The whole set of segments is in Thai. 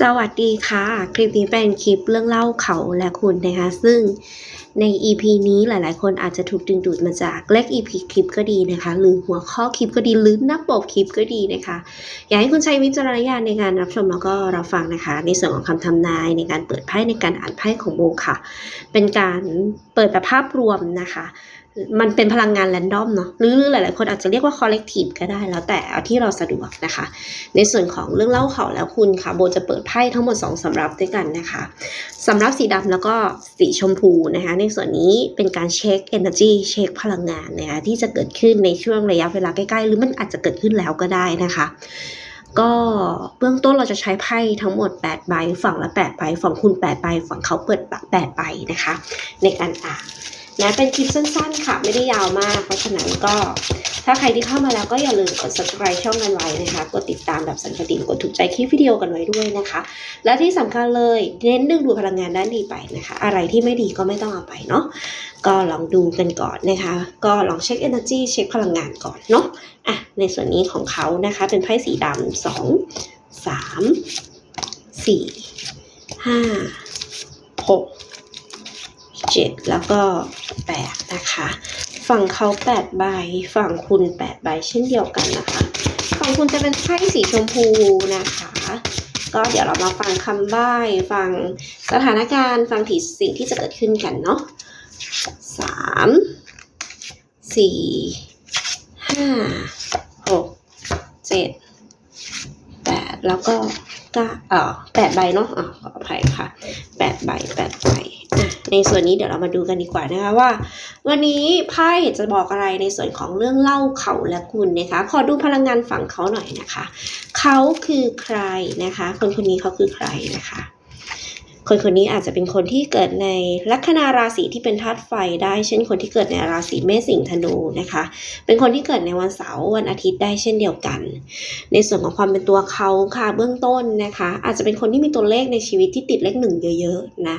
สวัสดีค่ะ คลิปนี้เป็นคลิปเรื่องเล่าเขาและคุณนะคะ ซึ่งใน EP นี้หลาย ๆ คนอาจจะถูกดึงดูดมาจากเลข EP คลิปก็ดีนะคะ หรือหัวข้อคลิปก็ดีหรือหน้าปกคลิปก็ดีนะคะ อยากให้คุณใช้วิจารณญาณในการรับชมแล้วก็รับฟังนะคะ ในส่วนของคำทำนายในการเปิดไพ่ในการอ่านไพ่ของโบค่ะ เป็นการเปิดแบบภาพรวมนะคะ มันเป็นพลังงานแรนดอมเนาะหรือหลาย ๆ คนอาจจะเรียกว่า collective ก็ได้แล้วแต่เอาที่เราสะดวกนะคะ ในส่วนของเรื่องเล่าเขาแล้วคุณค่ะ โบจะเปิดไพ่ทั้งหมด 2สำรับด้วยกันนะคะสำรับสีดำแล้วก็สีชมพูนะคะ ในส่วนนี้เป็นการเช็ค energy เช็คพลังงานนะคะที่จะเกิดขึ้นในช่วงระยะเวลาใกล้ ๆ หรือมันอาจจะเกิดขึ้นแล้วก็ได้นะคะก็เบื้องต้นเราจะใช้ไพ่ทั้งหมด 8 ใบ ฝั่งละ 8 ใบ ฝั่งคุณ 8 ใบ ฝั่งเขาเปิด8ใบนะคะ ในการอ่าน นะเป็นคลิปสั้นๆ ค่ะไม่ได้ยาวมาก เพราะฉะนั้นก็ ถ้าใครที่เข้ามาแล้วก็อย่าลืมกด subscribe ช่องกันไว้นะคะ กดติดตามแบบสันกระดิ่งกดถูกใจคลิปวิดีโอกันไว้ด้วยนะคะ และที่สำคัญเลยเน้นดึงดูดพลังงานด้านดีไปนะคะ อะไรที่ไม่ดีก็ไม่ต้องเอาไปเนาะก็ลองดูกันก่อนนะคะ ก็ลองเช็ค energy เช็คพลังงานก่อนเนาะอะในส่วนนี้ของเขานะคะ เป็นไพ่สีดำสองสามสี่ห้าหก เจ็ดแล้วก็แปดนะคะ ฝั่งเขาแปดใบ ฝั่งคุณแปดใบเช่นเดียวกันนะคะ ฝั่งคุณจะเป็นไพ่สีชมพูนะคะ ก็เดี๋ยวเรามาฟังคำใบ้ฟังสถานการณ์ฟังถีสิ่งที่จะเกิดขึ้นกันเนาะสามสี่ห้าหกเจ็ดแปดแล้วก็เก้าเออแปดใบเนาะอะขออภัยค่ะแปดใบแปดใบ ในส่วนนี้เดี๋ยวเรามาดูกันดีกว่านะคะว่า วันนี้ไพ่จะบอกอะไรในส่วนของเรื่องเล่าเขาและคุณนะคะ ขอดูพลังงานฝั่งเขาหน่อยนะคะ เขาคือใครนะคะ คนคนนี้เขาคือใครนะคะ คนคนนี้อาจจะเป็นคนที่เกิดในลัคนาราศีที่เป็นธาตุไฟได้ เช่นคนที่เกิดในราศีเมษสิงห์ธนูนะคะ เป็นคนที่เกิดในวันเสาร์วันอาทิตย์ได้เช่นเดียวกัน ในส่วนของความเป็นตัวเขาค่ะเบื้องต้นนะคะ อาจจะเป็นคนที่มีตัวเลขในชีวิตที่ติดเลขหนึ่งเยอะๆนะ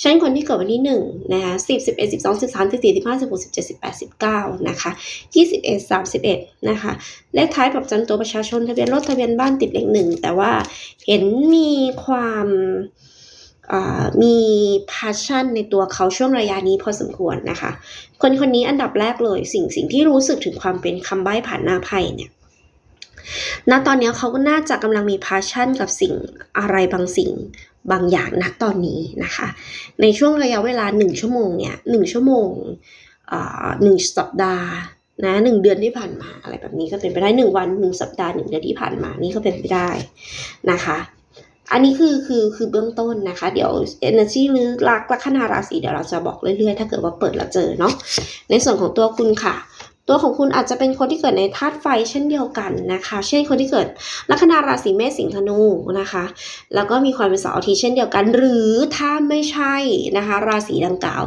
เช่นคนที่เกิดวันที่หนึ่งนะคะสิบสิบเอ็ดสิบสองสิบสามสิบสี่สิบห้าสิบหกสิบเจ็ดสิบแปดสิบเก้านะคะยี่สิบเอ็ดสามสิบเอ็ดนะคะเลขท้ายแบบจำตัวประชาชนทะเบียนรถทะเบียนบ้านติดเลขหนึ่งแต่ว่าเห็นมีความ มี passion ในตัวเขาช่วงระยะนี้พอสมควรนะคะ คนคนนี้อันดับแรกเลยสิ่งสิ่งที่รู้สึกถึงความเป็นคำใบ้ผ่านหน้าไพ่เนี่ยณตอนนี้เขาก็น่าจะกำลังมี passion กับสิ่งอะไรบางสิ่งบางอย่างณตอนนี้นะคะ ในช่วงระยะเวลาหนึ่งชั่วโมงเนี่ยหนึ่งชั่วโมงหนึ่งสัปดาห์นะหนึ่งเดือนที่ผ่านมาอะไรแบบนี้ก็เป็นไปได้หนึ่งวันหนึ่งสัปดาห์หนึ่งเดือนที่ผ่านมานี่ก็เป็นไปได้นะคะ อันนี้คือคือคือเบื้องต้นนะคะ เดี๋ยว energy หรือลักลัคนาราศีเดี๋ยวเราจะบอกเรื่อยๆ ถ้าเกิดว่าเปิดแล้วเจอเนาะในส่วนของตัวคุณค่ะ ตัวของคุณอาจจะเป็นคนที่เกิดในธาตุไฟเช่นเดียวกันนะคะ เช่นคนที่เกิดลัคนาราศีเมษสิงห์ธนูนะคะ แล้วก็มีความเป็นเสาร์อาทิตย์เช่นเดียวกัน หรือถ้าไม่ใช่นะคะ ราศีดังกล่าว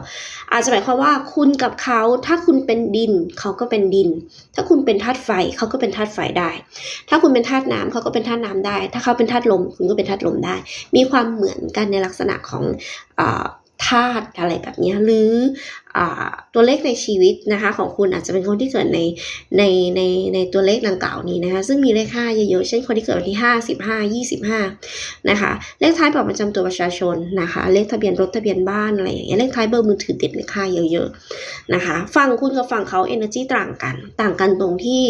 อาจจะหมายความว่าคุณกับเขาถ้าคุณเป็นดินเขาก็เป็นดิน ถ้าคุณเป็นธาตุไฟเขาก็เป็นธาตุไฟได้ ถ้าคุณเป็นธาตุน้ำเขาก็เป็นธาตุน้ำได้ ถ้าเขาเป็นธาตุลมคุณก็เป็นธาตุลมได้ มีความเหมือนกันในลักษณะของอา ธาตุอะไรแบบนี้หรืออตัวเลขในชีวิตนะคะของคุณอาจจะเป็นคนที่เกิดในในในในตัวเลขดังกล่าวนี้นะคะซึ่งมีเลขห้าเยอะๆเช่นคนที่เกิดวันที่ห้าสิบห้ายี่สิบห้านะคะเลขท้ายบัตรประจำตัวประชาชนนะคะเลขทะเบียนรถทะเบียนบ้านอะไรอย่างเงี้ยเลขท้ายเบอร์มือถือติดเลขห้าเยอะๆนะคะฝั่งคุณกับฝั่งเขา energy ต่างกัน ต่างกันตรงที่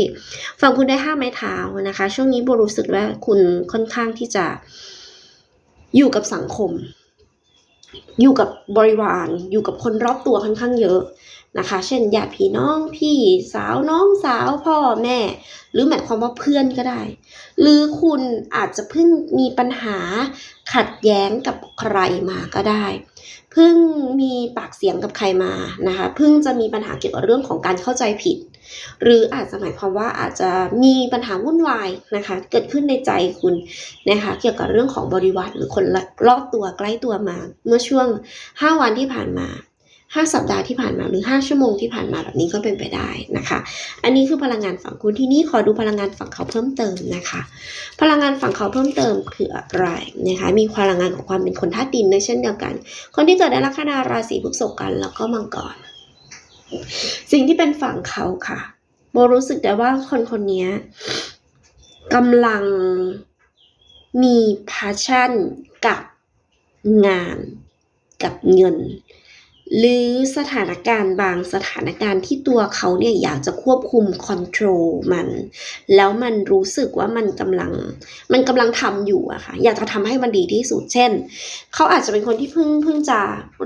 ฝั่งคุณได้ห้าไม้เท้านะคะช่วงนี้โบรู้สึกว่าคุณค่อนข้างที่จะอยู่กับสังคม อยู่กับบริวาร อยู่กับคนรอบตัวค่อนข้างเยอะนะคะ เช่นญาติพี่น้อง พี่สาวน้องสาวพ่อแม่ หรือหมายความว่าเพื่อนก็ได้ หรือคุณอาจจะเพิ่งมีปัญหาขัดแย้งกับใครมาก็ได้ เพิ่งมีปากเสียงกับใครมานะคะเพิ่งจะมีปัญหาเกี่ยวกับเรื่องของการเข้าใจผิด หรืออาจจะหมายความว่าอาจจะมีปัญหาวุ่นวายนะคะ เกิดขึ้นในใจคุณนะคะเกี่ยวกับเรื่องของบริวารหรือคนรอบตัวใกล้ตัวมา เมื่อช่วง 5 วันที่ผ่านมา 5 สัปดาห์ที่ผ่านมาหรือ 5 ชั่วโมงที่ผ่านมาแบบนี้ก็เป็นไปได้นะคะ อันนี้คือพลังงานฝั่งคุณที่นี่ขอดูพลังงานฝั่งเขาเพิ่มเติมนะคะ พลังงานฝั่งเขาเพิ่มเติมคืออะไรนะคะ มีพลังงานของความเป็นคนธาตุดินด้วยเช่นเดียวกัน คนที่เกิดในลัคนาราศีพฤษภกันแล้วก็มังกร สิ่งที่เป็นฝั่งเขาค่ะโบรู้สึกได้ว่าคนคนนี้กำลังมี passion กับงานกับเงิน หรือสถานการณ์บางสถานการณ์ที่ตัวเขาเนี่ยอยากจะควบคุมคอนโทรลมัน แล้วมันรู้สึกว่ามันกำลัง มันกำลังทำอยู่อะค่ะ อยากจะทำให้มันดีที่สุด เช่น เขาอาจจะเป็นคนที่เพิ่งเพิ่งจะ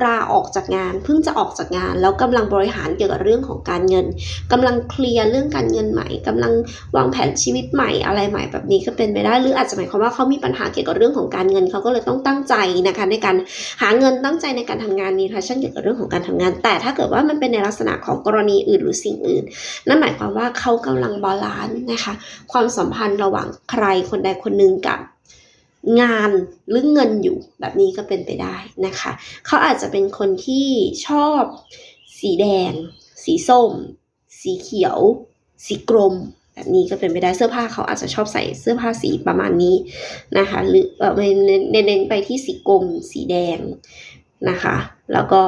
ลาออกจากงาน เพิ่งจะออกจากงาน แล้วกำลังบริหารเกี่ยวกับเรื่องของการเงินกำลังเคลียร์เรื่องการเงินใหม่กำลังวางแผนชีวิตใหม่อะไรใหม่แบบนี้ก็เป็นไปได้ หรืออาจจะหมายความว่าเขามีปัญหาเกี่ยวกับเรื่องของการเงิน เขาก็เลยต้องตั้งใจนะคะในการหาเงินตั้งใจในการทำงานมี passion เกี่ยวกับเรื่องของการทำงาน แต่ถ้าเกิดว่ามันเป็นในลักษณะของกรณีอื่นหรือสิ่งอื่น นั่นหมายความว่าเขากำลังบาลานซ์นะคะ ความสัมพันธ์ระหว่างใครคนใดคนหนึ่งกับงานหรือเงินอยู่แบบนี้ก็เป็นไปได้นะคะ เขาอาจจะเป็นคนที่ชอบสีแดง สีส้ม สีเขียว สีกรมแบบนี้ก็เป็นไปได้เสื้อผ้าเขาอาจจะชอบใส่เสื้อผ้าสีประมาณนี้นะคะหรือเน้นเน้นไปที่สีกรมสีแดงนะคะ แล้วก็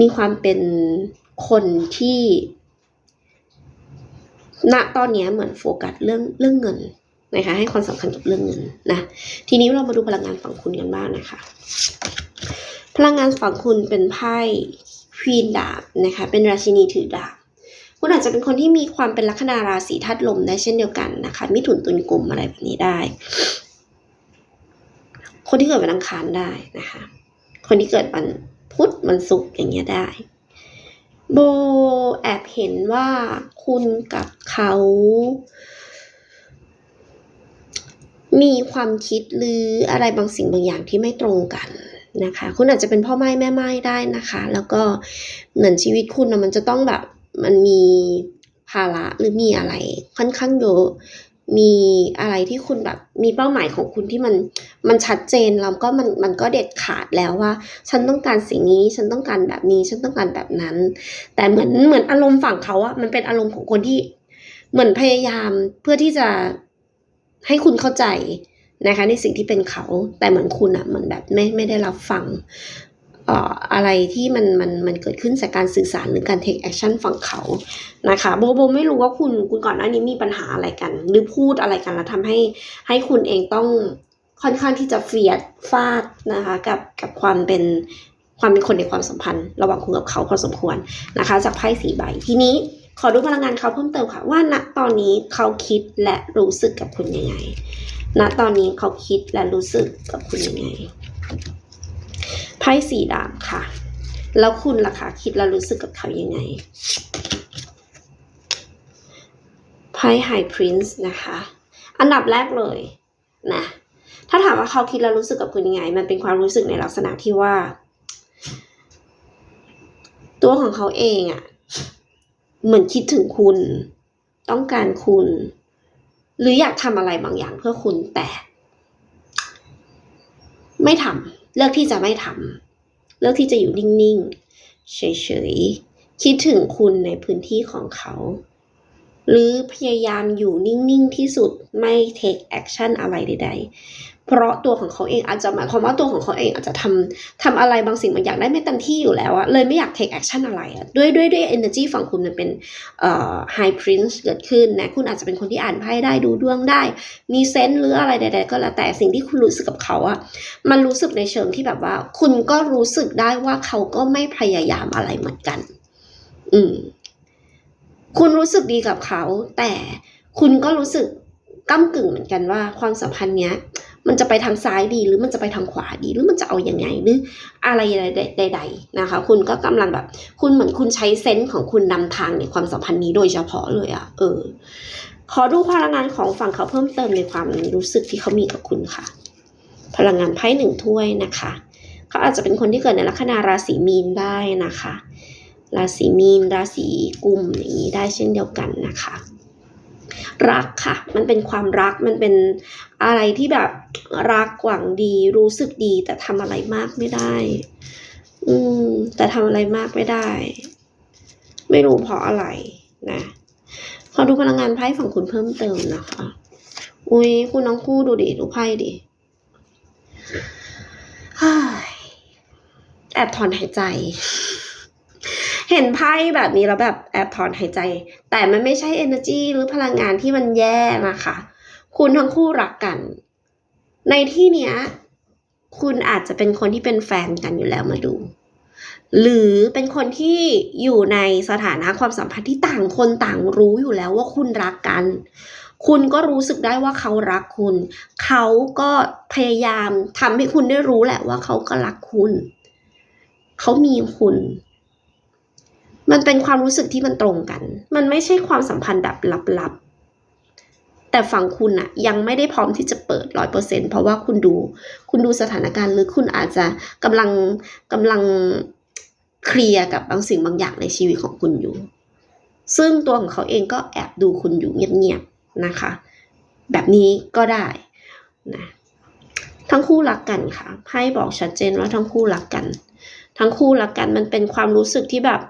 มีความเป็นคนที่ ณตอนนี้เหมือนโฟกัสเรื่องเรื่องเงินนะคะให้ความสำคัญกับเรื่องเงินนะทีนี้เรามาดูพลังงานฝั่งคุณกันบ้างนะคะ พลังงานฝั่งคุณเป็นไพ่ควีนดาบนะคะเป็นราชินีถือดาบคุณอาจจะเป็นคนที่มีความเป็นลัคนาราศีธาตุลมได้เช่นเดียวกันนะคะมิถุนตุลกลุ่มอะไรแบบนี้ได้ คนที่เกิดวันอังคารได้นะคะ คนที่เกิดวัน พุธวันศุกร์อย่างเงี้ยได้ โบแอบเห็นว่าคุณกับเขา มีความคิดหรืออะไรบางสิ่งบางอย่างที่ไม่ตรงกันนะคะ คุณอาจจะเป็นพ่อไม้แม่ไม้ได้นะคะ แล้วก็เหมือนชีวิตคุณนะมันจะต้องแบบมันมีภาระหรือมีอะไรค่อนข้างเยอะ มีอะไรที่คุณแบบมีเป้าหมายของคุณที่มันมันชัดเจนแล้วก็มันมันก็เด็ดขาดแล้วว่า ฉันต้องการสิ่งนี้ฉันต้องการแบบนี้ฉันต้องการแบบนั้น แต่เหมือนเหมือนอารมณ์ฝั่งเขาอะมันเป็นอารมณ์ของคนที่เหมือนพยายามเพื่อที่จะให้คุณเข้าใจนะคะในสิ่งที่เป็นเขาแต่เหมือนคุณอะเหมือนแบบไม่ไม่ได้รับฟัง อะไรที่มันมันมันเกิดขึ้นจากการสื่อสารหรือการ take action ฝั่งเขานะคะโบโบไม่รู้ว่าคุณคุณก่อนหน้านี้มีปัญหาอะไรกัน หรือพูดอะไรกันแล้วทำให้ให้คุณเองต้องค่อนข้างที่จะเฟียดฟาดนะคะกับกับความเป็นความเป็นคนในความสัมพันธ์ ระหว่างคุณกับเขาพอสมควรนะคะ จากไพ่สีใบทีนี้ขอดูพลังงานเขาเพิ่มเติมค่ะ ว่าณตอนนี้เขาคิดและรู้สึกกับคุณยังไงณตอนนี้เขาคิดและรู้สึกกับคุณยังไง ไพ่สีดำค่ะ แล้วคุณล่ะคะคิดและรู้สึกกับเขายังไงไพ่ไฮพรินซ์นะคะ อันดับแรกเลยนะถ้าถามว่าเขาคิดและรู้สึกกับคุณยังไง มันเป็นความรู้สึกในลักษณะที่ว่า ตัวของเขาเองอะ่ะ เหมือนคิดถึงคุณ ต้องการคุณ หรืออยากทำอะไรบางอย่างเพื่อคุณแต่ ไม่ทำ เลือกที่จะไม่ทำเลือกที่จะอยู่นิ่งๆ เฉยๆ คิดถึงคุณในพื้นที่ของเขา หรือพยายามอยู่นิ่งๆ ที่สุดไม่ take action อะไรใด ๆ เพราะตัวของเขาเองอาจจะหมายความว่าตัวของเขาเองอาจจะทำทำอะไรบางสิ่งบางอย่างได้ไม่เต็มที่อยู่แล้วอะเลยไม่อยาก take action อะไรอะด้วยด้วยด้วย energy ฝั่งคุณมันเป็นเอ่อ high prince เกิดขึ้นนะคุณอาจจะเป็นคนที่อ่านไพ่ได้ดูดวงได้ มีเซนส์หรืออะไรใดๆก็แล้วแต่สิ่งที่คุณรู้สึกกับเขาอะมันรู้สึกในเชิงที่แบบว่า คุณก็รู้สึกได้ว่าเขาก็ไม่พยายามอะไรเหมือนกัน อืม คุณรู้สึกดีกับเขา แต่คุณก็รู้สึกก้ากึ่งเหมือนกันว่าความสัมพันธ์เนี้ย มันจะไปทางซ้ายดีหรือมันจะไปทางขวาดีหรือมันจะเอาอยัางไงหรืออะไรใดๆนะคะ คุณก็กำลังแบบ คุณเหมือนคุณใช้เซนส์ของคุณนำทางในความสัมพันธ์นี้โดยเฉพาะเลยอะเออ ขอดูพลังงานของฝั่งเขาเพิ่มเติมในความรู้สึกที่เขามีกับคุณค่ะ พลังงานไพ่หนึ่งถ้วยนะคะเขาอาจจะเป็นคนที่เกิดในลัคนาราศีมีนได้นะคะ ราศีมีน ราศีกุมอย่างนี้ได้เช่นเดียวกันนะคะ รักค่ะ มันเป็นความรัก มันเป็นอะไรที่แบบรักหวังดี รู้สึกดี แต่ทำอะไรมากไม่ได้ อืม แต่ทำอะไรมากไม่ได้ ไม่รู้เพราะอะไรนะ ขอดูพลังงานไพ่ฝั่งคุณเพิ่มเติมนะคะ อุ้ยคุณน้องคู่ดูดิ ดูไพ่ดิเฮ้แอบถอนหายใจ เห็นไพ่แบบนี้แล้วแบบแอบถอนหายใจ แต่มันไม่ใช่ energy หรือพลังงานที่มันแย่นะคะ คุณทั้งคู่รักกัน ในที่เนี้ย คุณอาจจะเป็นคนที่เป็นแฟนกันอยู่แล้วมาดู หรือเป็นคนที่อยู่ในสถานะความสัมพันธ์ที่ต่างคนต่างรู้อยู่แล้วว่าคุณรักกัน คุณก็รู้สึกได้ว่าเขารักคุณ เขาก็พยายามทำให้คุณได้รู้แหละว่าเขาก็รักคุณ เขามีคุณ มันเป็นความรู้สึกที่มันตรงกัน มันไม่ใช่ความสัมพันธ์แบบลับๆ แต่ฝั่งคุณอะยังไม่ได้พร้อมที่จะเปิดร้อยเปอร์เซ็นเพราะว่าคุณดู คุณดูสถานการณ์หรือคุณอาจจะกำลังกำลังเคลียร์กับบางสิ่งบางอย่างในชีวิตของคุณอยู่ ซึ่งตัวของเขาเองก็แอบดูคุณอยู่เงียบๆนะคะ แบบนี้ก็ได้นะทั้งคู่รักกันค่ะไพ่บอกชัดเจนว่าทั้งคู่รักกัน ทั้งคู่รักกันมันเป็นความรู้สึกที่แบบ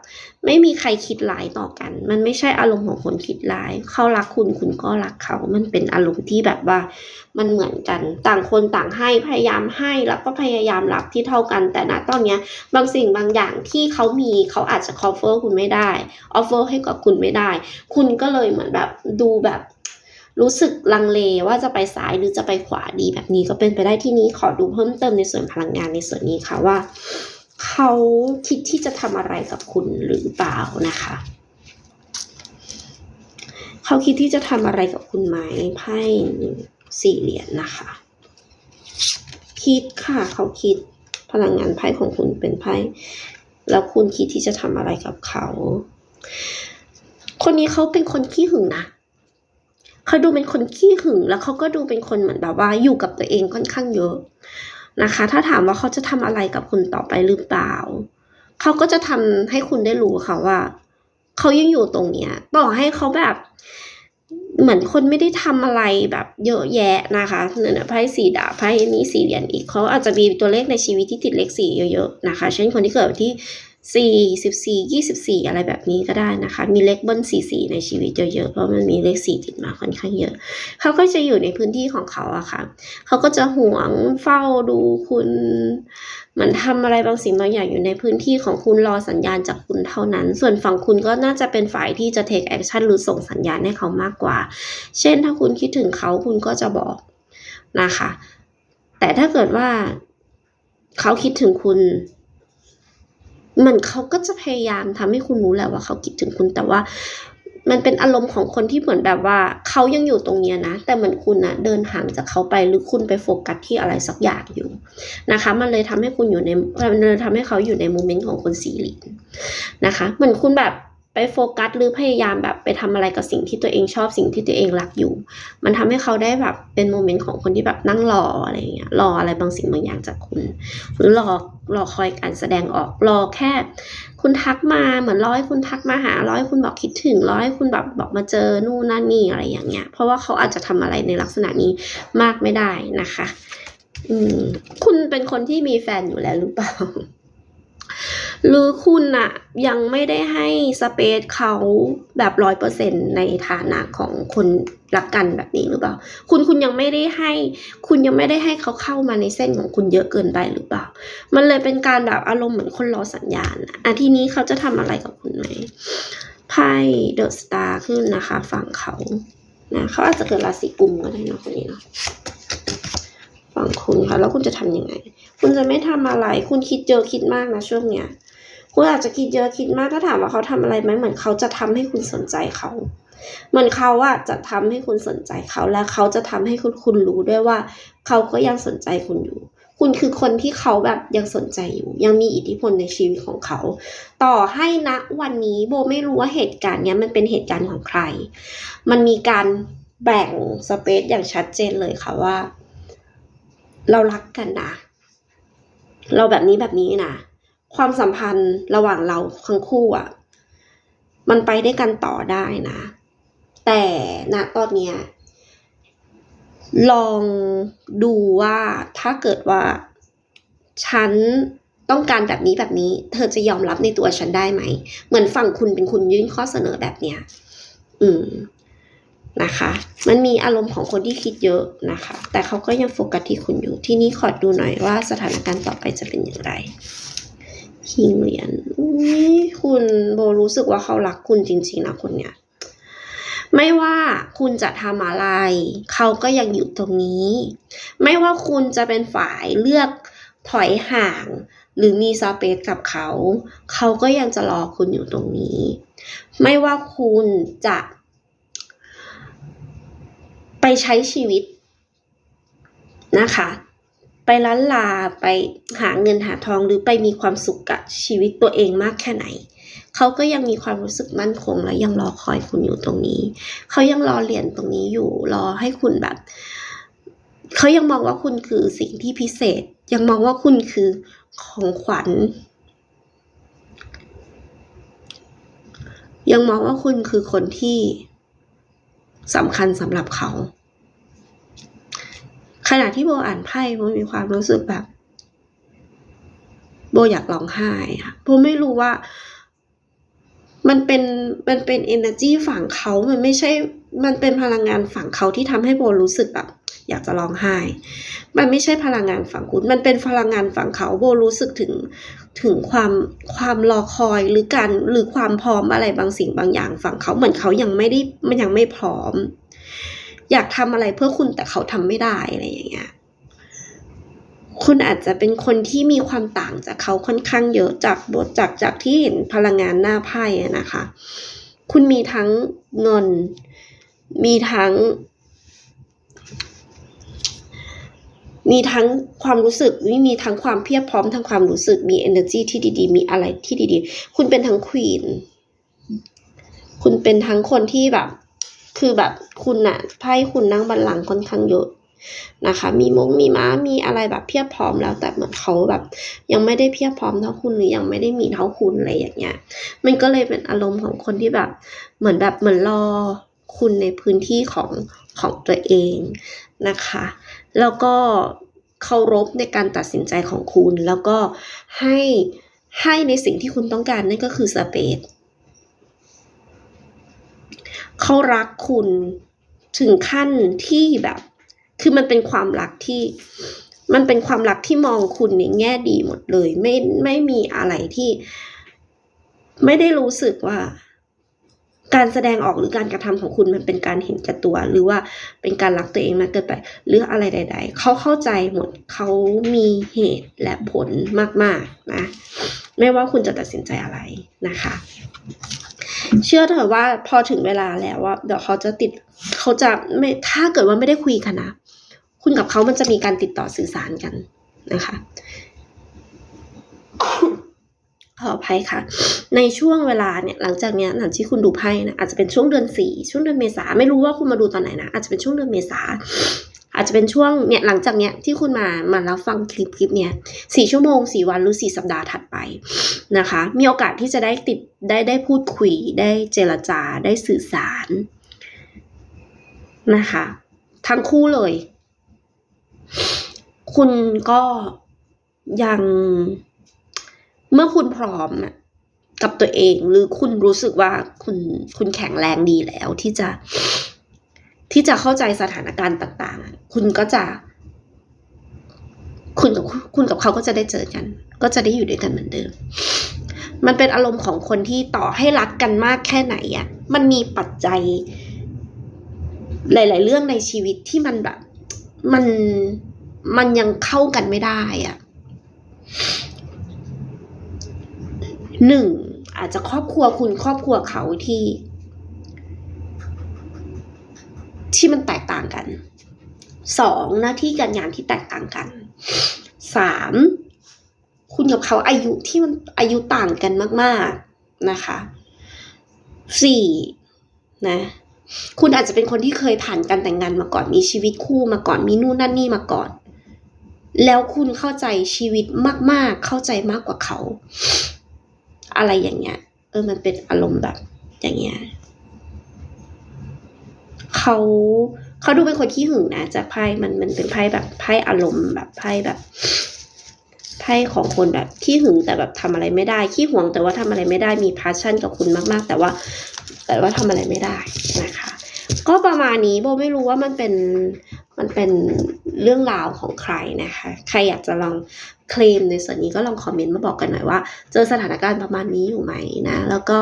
ไม่มีใครคิดร้ายต่อกัน มันไม่ใช่อารมณ์ของคนคิดร้ายเขารักคุณคุณก็รักเขา มันเป็นอารมณ์ที่แบบว่า มันเหมือนกัน ต่างคนต่างให้พยายามให้แล้วก็พยายามรับที่เท่ากัน แต่ณตอนเนี้ย บางสิ่งบางอย่างที่เขามีเขาอาจจะ cover คุณไม่ได้ offer ให้กับคุณไม่ได้ คุณก็เลยเหมือนแบบดูแบบรู้สึกลังเลว่าจะไปซ้ายหรือจะไปขวาดีแบบนี้ก็เป็นไปได้ที่นี้ขอดูเพิ่มเติมในส่วนพลังงานในส่วนนี้ค่ะว่า เขาคิดที่จะทำอะไรกับคุณหรือเปล่านะคะ เขาคิดที่จะทำอะไรกับคุณไหมไพ่สี่เหรียญนะคะ คิดค่ะ เขาคิดพลังงานไพ่ของคุณเป็นไพ่แล้วคุณคิดที่จะทำอะไรกับเขา คนนี้เขาเป็นคนขี้หึงนะเขาดูเป็นคนขี้หึง แล้วเขาก็ดูเป็นคนเหมือนแบบว่าอยู่กับตัวเองค่อนข้างเยอะ นะคะ ถ้าถามว่าเขาจะทำอะไรกับคุณต่อไปหรือเปล่า เขาก็จะทำให้คุณได้รู้ค่ะว่า เขายังอยู่ตรงเนี้ย ต่อให้เขาแบบเหมือนคนไม่ได้ทำอะไรแบบเยอะแยะนะคะเนี่ยไพ่สีดาบไพ่นี้สี่เหรียญอีกเขาอาจจะมีตัวเลขในชีวิตที่ติดเลขสี่เยอะๆนะคะ เช่นคนที่เกิดที่ สี่สิบสี่ยี่สิบสี่อะไรแบบนี้ก็ได้นะคะ มีเลขเบิ้ลสี่สี่ในชีวิตเยอะๆ เพราะมันมีเลขสี่ติดมาค่อนข้างเยอะ เขาก็จะอยู่ในพื้นที่ของเขาอะค่ะ เขาก็จะห่วงเฝ้าดูคุณเหมือนทำอะไรบางสิ่งบางอย่างอยู่ในพื้นที่ของคุณรอสัญญาณจากคุณเท่านั้น ส่วนฝั่งคุณก็น่าจะเป็นฝ่ายที่จะ take action หรือส่งสัญญาณให้เขามากกว่า เช่นถ้าคุณคิดถึงเขาคุณก็จะบอกนะคะ แต่ถ้าเกิดว่าเขาคิดถึงคุณ มันเขาก็จะพยายามทำให้คุณรู้แหละว่าเขาคิดถึงคุณแต่ว่า มันเป็นอารมณ์ของคนที่เหมือนแบบว่าเขายังอยู่ตรงเนี้ยนะ แต่เหมือนคุณนะเดินห่างจากเขาไปหรือคุณไปโฟกัสที่อะไรสักอย่างอยู่นะคะ มันเลยทำให้คุณอยู่ในมันเลยทำให้เขาอยู่ในโมเมนต์ของคนสีหลินนะคะ เหมือนคุณแบบ ไปโฟกัสหรือพยายามแบบไปทำอะไรกับสิ่งที่ตัวเองชอบสิ่งที่ตัวเองรักอยู่ มันทำให้เขาได้แบบเป็นโมเมนต์ของคนที่แบบนั่งรออะไรเงี้ยรออะไรบางสิ่งบางอย่างจากคุณ หรือรอรอคอยการแสดงออกรอแค่ คุณทักมาเหมือนร้อให้คุณทักมาหาร้อให้คุณบอกคิดถึงร้อให้คุณแบบบอกมาเจอนู่นนั่นนี่อะไรอย่างเงี้ย เพราะว่าเขาอาจจะทำอะไรในลักษณะนี้มากไม่ได้นะคะ อืมคุณเป็นคนที่มีแฟนอยู่แล้วหรือเปล่า หรือคุณอะยังไม่ได้ให้สเปซเขาแบบร้อยเปอร์เซ็นในฐานะของคนรักกันแบบนี้หรือเปล่า คุณคุณยังไม่ได้ให้ คุณยังไม่ได้ให้เขาเข้ามาในเส้นของคุณเยอะเกินไปหรือเปล่า มันเลยเป็นการแบบอารมณ์เหมือนคนรอสัญญาณอะอะทีนี้เขาจะทำอะไรกับคุณไหมไพ่เดอะสตาร์ขึ้นนะคะ ฝั่งเขานะเขาอาจจะเกิดราศีกุมก็ได้นะคนนี้เนาะฝั่งคุณค่ะแล้วคุณจะทำยังไง คุณจะไม่ทำอะไร คุณคิดเยอะคิดมากนะช่วงเนี้ย คุณอาจจะคิดเยอะคิดมากถ้าถามว่าเขาทำอะไรไหมเหมือนเขาจะทำให้คุณสนใจเขาเหมือนเขาอะจะทำให้คุณสนใจเขาและเขาจะทำให้คุณคุณรู้ด้วยว่า เขาก็ยังสนใจคุณอยู่ คุณคือคนที่เขาแบบยังสนใจอยู่ ยังมีอิทธิพลในชีวิตของเขา ต่อให้ณวันนี้โบไม่รู้ว่าเหตุการณ์เนี้ยมันเป็นเหตุการณ์ของใคร มันมีการแบ่งสเปซอย่างชัดเจนเลยค่ะว่า เรารักกันนะ เราแบบนี้แบบนี้นะ ความสัมพันธ์ระหว่างเราทั้งคู่อะ มันไปได้กันต่อได้นะ แต่ณตอนเนี้ยลองดูว่าถ้าเกิดว่า ฉันต้องการแบบนี้แบบนี้ เธอจะยอมรับในตัวฉันได้ไหม เหมือนฝั่งคุณเป็นคุณยื่นข้อเสนอแบบเนี้ย อืมนะคะ มันมีอารมณ์ของคนที่คิดเยอะนะคะ แต่เขาก็ยังโฟกัสที่คุณอยู่ ที่นี้ขอดูหน่อยว่าสถานการณ์ต่อไปจะเป็นอย่างไร คิงเหรียญอุ๊ยคุณโบรู้สึกว่าเขารักคุณจริง ๆ นะคนเนี้ยไม่ว่าคุณจะทำอะไร เขาก็ยังอยู่ตรงนี้ ไม่ว่าคุณจะเป็นฝ่ายเลือกถอยห่าง หรือมีสเปซกับเขา เขาก็ยังจะรอคุณอยู่ตรงนี้ ไม่ว่าคุณจะ ไปใช้ชีวิตนะคะ ไปล้านลาไปหาเงินหาทองหรือไปมีความสุขกับชีวิตตัวเองมากแค่ไหน เขาก็ยังมีความรู้สึกมั่นคงและยังรอคอยคุณอยู่ตรงนี้ เขายังรอเหรียญตรงนี้อยู่รอให้คุณแบบ เขายังมองว่าคุณคือสิ่งที่พิเศษ ยังมองว่าคุณคือของขวัญ ยังมองว่าคุณคือคนที่สำคัญสำหรับเขา ขณะที่โบอ่านไพ่โบมีความรู้สึกแบบ โบอยากร้องไห้อะโบไม่รู้ว่า มันเป็นมันเป็น energy ฝั่งเขามันไม่ใช่ มันเป็นพลังงานฝั่งเขาที่ทำให้โบรู้สึกแบบอยากจะร้องไห้ มันไม่ใช่พลังงานฝั่งคุณ มันเป็นพลังงานฝั่งเขา โบรู้สึกถึงถึงความความรอคอยหรือการหรือความพร้อมอะไรบางสิ่งบางอย่างฝั่งเขาเหมือนเขายังไม่ได้มันยังไม่พร้อม อยากทำอะไรเพื่อคุณแต่เขาทำไม่ได้อะไรอย่างเงี้ยคุณอาจจะเป็นคนที่มีความต่างจากเขาค่อนข้างเยอะจากบทจากจากที่เห็นพลังงานหน้าไพ่นะคะ คุณมีทั้งเงิน มีทั้ง มีทั้งความรู้สึกมีทั้งความเพียบพร้อมทางความรู้สึกมี energy ที่ดีๆ มีอะไรที่ดีๆ คุณเป็นทั้งควีนคุณเป็นทั้งคนที่แบบ คือแบบคุณน่ะไพ่คุณนั่งบัลลังก์ค่อนข้างเยอะนะคะ มีมงมีม้ามีอะไรแบบเพียบพร้อมแล้วแต่เหมือนเขาแบบ ยังไม่ได้เพียบพร้อมเท่าคุณหรือยังไม่ได้มีเท่าคุณอะไรอย่างเงี้ย มันก็เลยเป็นอารมณ์ของคนที่แบบ เหมือนแบบเหมือนรอคุณในพื้นที่ของของตัวเองนะคะ แล้วก็เคารพในการตัดสินใจของคุณ แล้วก็ให้ให้ในสิ่งที่คุณต้องการนั่นก็คือสเปซ เขารักคุณถึงขั้นที่แบบ คือมันเป็นความรักที่ มันเป็นความรักที่มองคุณในแง่ดีหมดเลย ไม่ไม่มีอะไรที่ ไม่ได้รู้สึกว่า การแสดงออกหรือการกระทำของคุณมันเป็นการเห็นแก่ตัว หรือว่าเป็นการรักตัวเองมากเกินไป หรืออะไรใด ๆ เขาเข้าใจหมดเขามีเหตุและผลมากๆนะ ไม่ว่าคุณจะตัดสินใจอะไรนะคะ เชื่อเถอะว่าพอถึงเวลาแล้วว่าเดี๋ยวเขาจะติดเขาจะไม่ถ้าเกิดว่าไม่ได้คุยกันนะคุณกับเขามันจะมีการติดต่อสื่อสารกันนะคะขออภัยค่ะ ในช่วงเวลาเนี่ยหลังจากเนี้ยหลังที่คุณดูไพ่นะอาจจะเป็นช่วงเดือนสี่ช่วงเดือนเมษาไม่รู้ว่าคุณมาดูตอนไหนนะอาจจะเป็นช่วงเดือนเมษา อาจจะเป็นช่วงเนี่ยหลังจากเนี้ยที่คุณมามาแล้วฟังคลิปคลิปเนี้ยสี่ชั่วโมงสี่วันหรือสี่สัปดาห์ถัดไปนะคะ มีโอกาสที่จะได้ติดได้ได้พูดคุย ได้เจรจาได้สื่อสารนะคะ ทั้งคู่เลย คุณก็ยังเมื่อคุณพร้อมอะกับตัวเองหรือคุณรู้สึกว่าคุณคุณแข็งแรงดีแล้วที่จะ ที่จะเข้าใจสถานการณ์ต่าง ๆ คุณก็จะคุณกับคุณกับเขาก็จะได้เจอกัน ก็จะได้อยู่ด้วยกันเหมือนเดิม มันเป็นอารมณ์ของคนที่ต่อให้รักกันมากแค่ไหนอะมันมีปัจจัย หลาย ๆ เรื่องในชีวิตที่มันแบบ มันมันยังเข้ากันไม่ได้อะหนึ่งอาจจะครอบครัวคุณครอบครัวเขาที่ ที่มันแตกต่างกันสองหน้าที่การงานที่แตกต่างกันสามคุณกับเขาอายุที่มันอายุต่างกันมาก ๆนะคะสี่นะคุณอาจจะเป็นคนที่เคยผ่านการแต่งงานมาก่อนมีชีวิตคู่มาก่อนมีนู่นนั่นนี่มาก่อน แล้วคุณเข้าใจชีวิตมาก ๆ เข้าใจมากกว่าเขา อะไรอย่างเงี้ย เออมันเป็นอารมณ์แบบอย่างเงี้ย เขาเขาดูเป็นคนขี้หึงนะจากไพ่มันมันเป็นไพ่แบบไพ่อารมณ์แบบไพ่แบบไพ่ของคนแบบขี้หึงแต่แบบทำอะไรไม่ได้ขี้หวงแต่ว่าทำอะไรไม่ได้มีพาชั่นกับคุณมากๆ แต่ว่า แต่ว่าทำอะไรไม่ได้นะคะ ก็ประมาณนี้โบไม่รู้ว่ามันเป็นมันเป็นเรื่องราวของใครนะคะ ใครอยากจะลองเคลมในส่วนนี้ก็ลองคอมเมนต์มาบอกกันหน่อยว่า เจอสถานการณ์ประมาณนี้อยู่ไหมนะ แล้วก็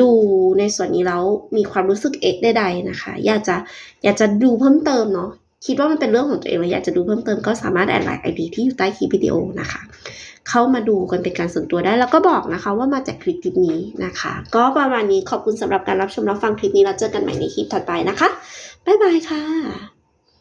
ดูในส่วนนี้แล้วมีความรู้สึกเอกใดๆนะคะ อยากจะอยากจะดูเพิ่มเติมเนาะคิดว่ามันเป็นเรื่องของตัวเองแล้วอยากจะดูเพิ่มเติมก็สามารถแอดไลน์ไอดีที่อยู่ใต้คลิปวิดีโอนะคะ เข้ามาดูกันเป็นการส่วนตัวได้แล้วก็บอกนะคะว่ามาจากคลิปคลิปนี้นะคะ ก็ประมาณนี้ขอบคุณสำหรับการรับชมรับฟังคลิปนี้แล้วเจอกันใหม่ในคลิปถัดไปนะคะบ๊ายบายค่ะ